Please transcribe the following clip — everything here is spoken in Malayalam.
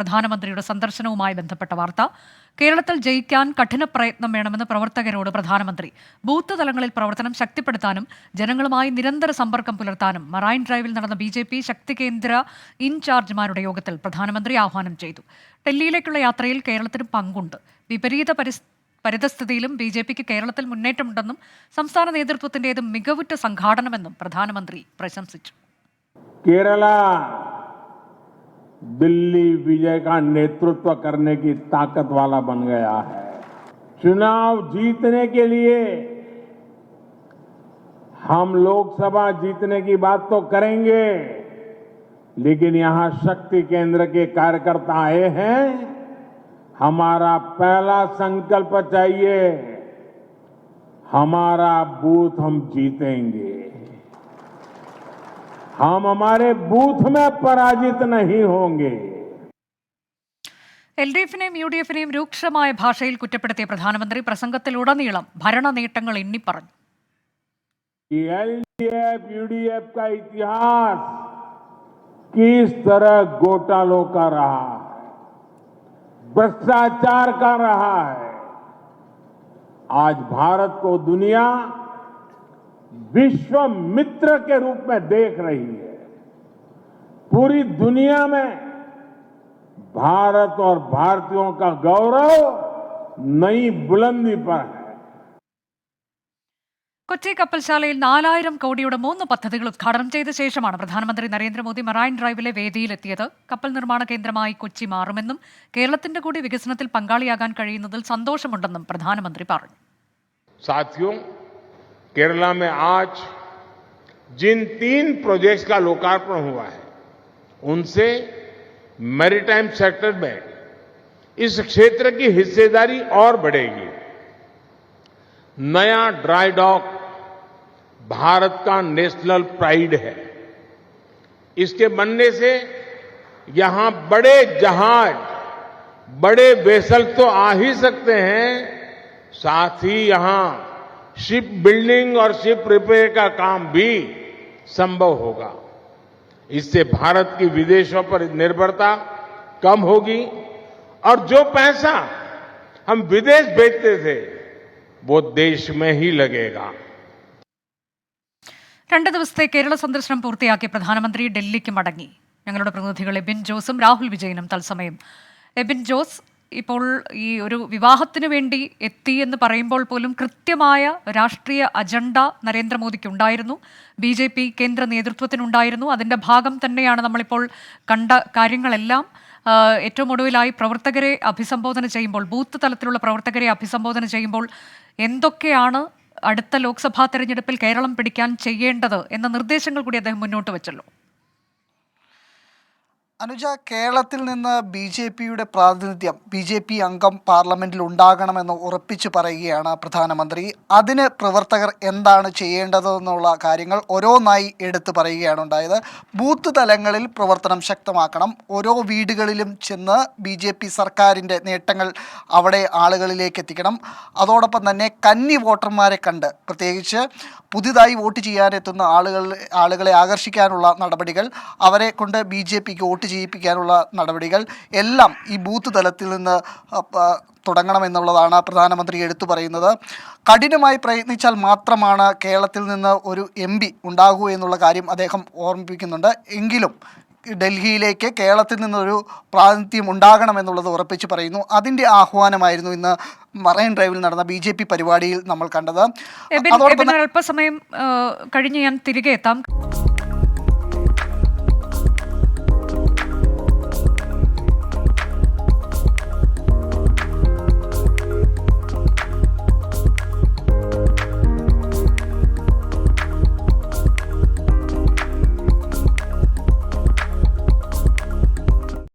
പ്രധാനമന്ത്രിയുടെ സന്ദർശനവുമായി ബന്ധപ്പെട്ട വാർത്ത. കേരളത്തിൽ ജയിക്കാൻ കഠിന പ്രയത്നം വേണമെന്ന് പ്രവർത്തകരോട് പ്രധാനമന്ത്രി. ബൂത്ത് തലങ്ങളിൽ പ്രവർത്തനം ശക്തിപ്പെടുത്താനും ജനങ്ങളുമായി നിരന്തര സമ്പർക്കം പുലർത്താനും മറൈൻ ഡ്രൈവിൽ നടന്ന ബി ജെ പി ശക്തി കേന്ദ്ര ഇൻചാർജ്മാരുടെ യോഗത്തിൽ പ്രധാനമന്ത്രി ആഹ്വാനം ചെയ്തു. ഡൽഹിയിലേക്കുള്ള യാത്രയിൽ കേരളത്തിന് പങ്കുണ്ട്. വിപരീത പരിസ്ഥിതി പരിതസ്ഥിതിയിലും ബി ജെ പിക്ക് കേരളത്തിൽ മുന്നേറ്റമുണ്ടെന്നും സംസ്ഥാന നേതൃത്വത്തിന്റെത് മികവുറ്റ സംഘാടനമെന്നും പ്രധാനമന്ത്രി പ്രശംസിച്ചു. കേരള दिल्ली विजय का नेतृत्व करने की ताकत वाला बन गया है। चुनाव जीतने के लिए हम लोकसभा जीतने की बात तो करेंगे, लेकिन यहाँ शक्ति केंद्र के कार्यकर्ता आए हैं। हमारा पहला संकल्प चाहिए, हमारा बूथ हम जीतेंगे। हम हमारे बूथ में पराजित नहीं होंगे എൽ ഡി എഫിനെയും യു ഡി എഫിനെയും രൂക്ഷമായ ഭാഷയിൽ കുറ്റപ്പെടുത്തിയ പ്രധാനമന്ത്രി പ്രസംഗത്തിലുടനീളം ഭരണ നേട്ടങ്ങൾ എണ്ണിപ്പറഞ്ഞു एलडीएफ यूडीएफ का इतिहास किस तरह घोटालों का रहा है भ्रष्टाचार का रहा है आज भारत को दुनिया विश्व मित्र के रूप में देख रही है पूरी दुनिया में भारत और भारतीयों का गौरव नई बुलंदी पर है കൊച്ചി കപ്പൽശാലയിൽ നാലായിരം കോടിയുടെ മൂന്ന് പദ്ധതികൾ ഉദ്ഘാടനം ചെയ്ത ശേഷമാണ് പ്രധാനമന്ത്രി നരേന്ദ്രമോദി മറൈൻ ഡ്രൈവിലെ വേദിയിലെത്തിയത് കപ്പൽ നിർമ്മാണ കേന്ദ്രമായി കൊച്ചി മാറുമെന്നും കേരളത്തിന്റെ കൂടി വികസനത്തിൽ പങ്കാളിയാകാൻ കഴിയുന്നതിൽ സന്തോഷമുണ്ടെന്നും പ്രധാനമന്ത്രി പറഞ്ഞു साथियों केरला में आज जिन तीन प्रोजेक्ट्स का लोकार्पण हुआ है, उनसे मैरीटाइम सेक्टर में इस क्षेत्र की हिस्सेदारी और बढ़ेगी। नया ड्राई डॉक भारत का नेशनल प्राइड है। इसके बनने से यहाँ बड़े जहाज़, बड़े वेसल तो आ ही सकते हैं, साथ ही यहाँ शिप बिल्डिंग और शिप रिपेयर का काम भी संभव होगा इससे भारत की विदेशों पर निर्भरता कम होगी और जो पैसा हम विदेश भेजते थे वो देश में ही लगेगा രണ്ട് ദിവസത്തെ കേരള സന്ദർശനം പൂർത്തിയാക്കിയ പ്രധാനമന്ത്രി ഡൽഹിക്ക് മടങ്ങി ഞങ്ങളുടെ പ്രതിനിധികൾ എബിൻ ജോസും രാഹുൽ വിജയനും തത്സമയം എബിൻ ജോസ് ഇപ്പോൾ ഈ ഒരു വിവാഹത്തിന് വേണ്ടി എത്തി എന്ന് പറയുമ്പോൾ പോലും കൃത്യമായ രാഷ്ട്രീയ അജണ്ട നരേന്ദ്രമോദിക്ക് ഉണ്ടായിരുന്നു. ബി ജെ പി കേന്ദ്ര നേതൃത്വത്തിനുണ്ടായിരുന്നു. അതിന്റെ ഭാഗം തന്നെയാണ് നമ്മളിപ്പോൾ കണ്ട കാര്യങ്ങളെല്ലാം. ഏറ്റവും ഒടുവിലായി പ്രവർത്തകരെ അഭിസംബോധന ചെയ്യുമ്പോൾ ബൂത്ത് തലത്തിലുള്ള പ്രവർത്തകരെ അഭിസംബോധന ചെയ്യുമ്പോൾ എന്തൊക്കെയാണ് അടുത്ത ലോക്സഭാ തെരഞ്ഞെടുപ്പിൽ കേരളം പിടിക്കാൻ ചെയ്യേണ്ടത് എന്ന നിർദ്ദേശങ്ങൾ കൂടി അദ്ദേഹം മുന്നോട്ട് വെച്ചല്ലോ. അനുജ കേരളത്തിൽ നിന്ന് ബി ജെ പിയുടെ പ്രാതിനിധ്യം ബി ജെ പി അംഗം പാർലമെന്റിൽ ഉണ്ടാകണമെന്ന് ഉറപ്പിച്ചു പറയുകയാണ് പ്രധാനമന്ത്രി. അതിന് പ്രവർത്തകർ എന്താണ് ചെയ്യേണ്ടതെന്നുള്ള കാര്യങ്ങൾ ഓരോന്നായി എടുത്തു പറയുകയാണ് ഉണ്ടായത്. ബൂത്ത് തലങ്ങളിൽ പ്രവർത്തനം ശക്തമാക്കണം. ഓരോ വീടുകളിലും ചെന്ന് ബി ജെ പി സർക്കാരിന്റെ നേട്ടങ്ങൾ അവിടെ ആളുകളിലേക്ക് എത്തിക്കണം. അതോടൊപ്പം തന്നെ കന്നി വോട്ടർമാരെ കണ്ട് പ്രത്യേകിച്ച് പുതിയതായി വോട്ട് ചെയ്യാനെത്തുന്ന ആളുകൾ ആളുകളെ ആകർഷിക്കാനുള്ള നടപടികൾ അവരെ കൊണ്ട് ബി ജെ പിക്ക് വോട്ട് ചെയ്യിപ്പിക്കാനുള്ള നടപടികൾ എല്ലാം ഈ ബൂത്ത് തലത്തിൽ നിന്ന് തുടങ്ങണമെന്നുള്ളതാണ് പ്രധാനമന്ത്രി എടുത്തു പറയുന്നത്. കഠിനമായി പ്രയത്നിച്ചാൽ മാത്രമാണ് കേരളത്തിൽ നിന്ന് ഒരു എം പി ഉണ്ടാകൂ എന്നുള്ള കാര്യം അദ്ദേഹം ഓർമ്മിപ്പിക്കുന്നുണ്ട്. എങ്കിലും ഡൽഹിയിലേക്ക് കേരളത്തിൽ നിന്നൊരു പ്രാതിനിധ്യം ഉണ്ടാകണമെന്നുള്ളത് ഉറപ്പിച്ച് പറയുന്നു. അതിന്റെ ആഹ്വാനമായിരുന്നു ഇന്ന് മറൈൻ ഡ്രൈവിൽ നടന്ന ബി ജെ പി പരിപാടിയിൽ നമ്മൾ കണ്ടത്. അതോടൊപ്പം അല്പസമയം കഴിഞ്ഞ് ഞാൻ തിരികെ എത്താം.